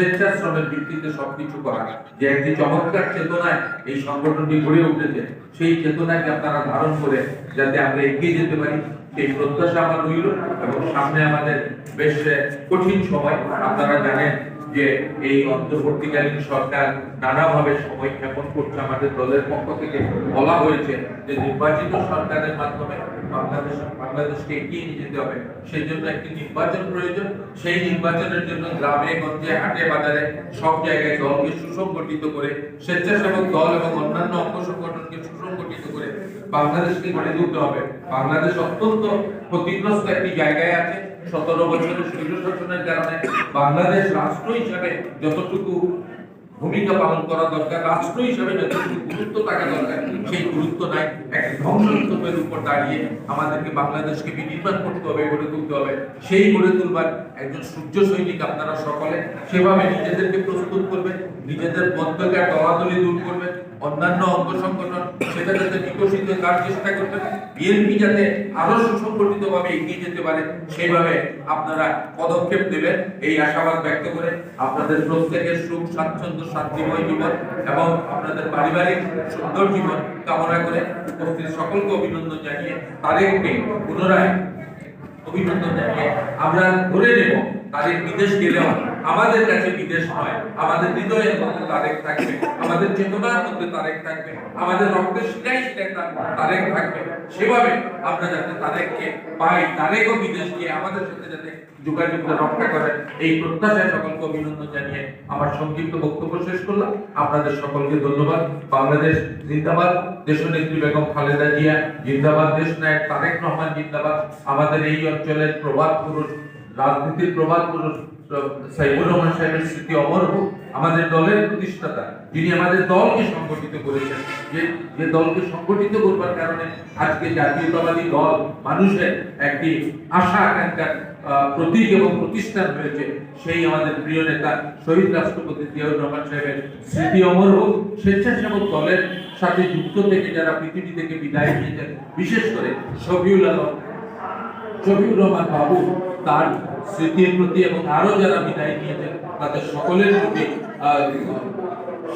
স্বেচ্ছাশ্রমের ভিত্তিতে সবকিছু করা। যে একটি চমৎকার চেতনায় এই সংগঠনটি গড়ে উঠেছে, সেই চেতনাকে আপনারা ধারণ করে যাতে আমরা এগিয়ে যেতে পারি, সেই প্রত্যাশা আমার রইল এবং সামনে আমাদের বেশ কঠিন সময়। আপনারা জানেন যে এই অন্তর্বর্তীকালীন সরকার নানাভাবে সময় ক্ষেপণ করছে আমাদের দলের পক্ষ থেকে বলা হয়েছে। যে নির্বাচিত সরকারের মাধ্যমে বাংলাদেশ, বাংলাদেশকে এগিয়ে নিয়ে যেতে হবে, সেই জন্য একটি নির্বাচন প্রয়োজন। সেই নির্বাচনের জন্য গ্রামে, গঞ্জে, হাটে, বাজারে সব জায়গায় দলকে সুসংগঠিত করে, স্বেচ্ছাসেবক দল এবং অন্যান্য অঙ্গ সংগঠনকে সুসংগঠিত করে বাংলাদেশকে গড়ে তুলতে হবে। বাংলাদেশ অত্যন্ত ক্ষতিগ্রস্ত একটি জায়গায় আছে। সতেরো বছরের স্বৈর শাসনের কারণে বাংলাদেশ রাষ্ট্র হিসাবে যতটুকু ভূমিকা পালন করা দরকার, রাষ্ট্র হিসাবে যতটুকু গুরুত্ব থাকা দরকার, সেই গুরুত্ব নাই। এক ধ্বংসস্তূপের উপর দাঁড়িয়ে আমাদেরকে বাংলাদেশকে বিনির্মাণ করতে হবে, গড়ে তুলতে হবে। সেই গড়ে তুলবার একজন সূর্য সৈনিক আপনারা সকলে সেভাবে নিজেদেরকে প্রস্তুত করবেন নিজেদের মধ্যকার দলাদলি দূর করবেন অন্যান্য অঙ্গ সংগঠন সেটা যাতে বিকশিত করার চেষ্টা করবেন বিএনপি যাতে আরও সুসংগঠিত ভাবে এগিয়ে যেতে পারে, সেইভাবে আপনারা পদক্ষেপ নেবেন, এই আশাবাদ ব্যক্ত করে আপনাদের প্রত্যেকের সুখ, স্বাচ্ছন্দ্য, শান্তিময় জীবন এবং আপনাদের পারিবারিক সুন্দর জীবন কামনা করে উপস্থিত সকলকে অভিনন্দন জানিয়ে তারেককে পুনরায় অভিনন্দন জানিয়ে আমরা ধরে নেব, তাদের বিদেশ গেলেও আমাদের কাছে বিদেশ নয়, আমাদের হৃদয়ের মধ্যে তারেক থাকবে, আমাদের চেতনার মধ্যে তারেক থাকবে, আমাদের রক্তের শিরায় শিরায় তারেক থাকবে। সেভাবে আমরা যাতে তারেককে পাই, তারেকও বিদেশ গিয়ে আমাদের সাথে যাতে যোগাযোগটা রক্ষা করেন এই প্রত্যাশায় সকলকে অভিনন্দন জানিয়ে আমার সংক্ষিপ্ত বক্তব্য শেষ করলাম। আপনাদের সকলকে ধন্যবাদ। বাংলাদেশ জিন্দাবাদ। দেশনেত্রী বেগম খালেদা জিয়া জিন্দাবাদ। দেশ নায়ক তারেক রহমান জিন্দাবাদ। আমাদের এই অঞ্চলের প্রবাদ পুরুষ, রাজনীতির প্রবাদ পুরুষ সাইবুর রহমান সাহেবের স্মৃতি অমর হোক আমাদের দলের প্রতিষ্ঠাতা, যিনি আমাদের দলকে সংগঠিত করেছেন, যে যে দলকে সংগঠিত করবার কারণে আজকে জাতীয়তাবাদী দল মানুষের একটি আশা আকাঙ্ক্ষার প্রতীক এবং প্রতিষ্ঠান হয়েছে। সেই আমাদের প্রিয় নেতা শহীদ রাষ্ট্রপতি জিয়াউর রহমান সাহেবের স্মৃতি অমর হোক স্বেচ্ছাসেবক দলের সাথে যুক্ত থেকে যারা পৃথিবী থেকে বিদায় নিয়েছেন, বিশেষ করে শফিউল আলম, শফিউর রহমান বাবু, তার স্মৃতির প্রতি এবং আরও যারা বিদায় নিয়েছেন, তাদের সকলের প্রতি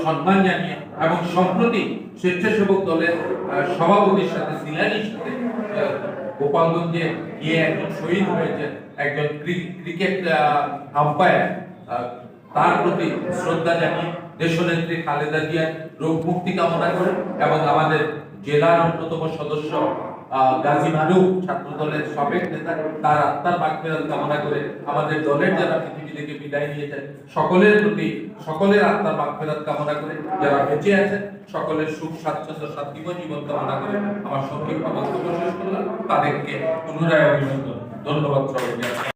সম্মান জানিয়ে এবং সম্প্রতি স্বেচ্ছাসেবক দলের সভাপতির সাথে জিলানির সাথে গোপালগঞ্জে গিয়ে একজন শহীদ হয়েছেন, একজন ক্রিকেট আম্পায়ার তার প্রতি শ্রদ্ধা জানিয়ে দেশনেত্রী খালেদা জিয়ার রোগ মুক্তি কামনা করে এবং আমাদের জেলার অন্যতম সদস্য গাজী মারুফ ছাত্র দলের সাবেক নেতা তার আত্মার মাগফিরাত কামনা করে আমাদের দলের যারা পৃথিবী থেকে বিদায় নিয়েছেন, সকলের প্রতি, সকলের আত্মার মাগফিরাত কামনা করে যারা বেঁচে আছেন, সকলের সুখ স্বাচ্ছন্দ্য শান্তিময় জীবন কামনা করে আমার সংক্ষিপ্ত বক্তব্য শেষ করলাম। তাদেরকে পুনরায় অভিনন্দন। ধন্যবাদ সবাইকে।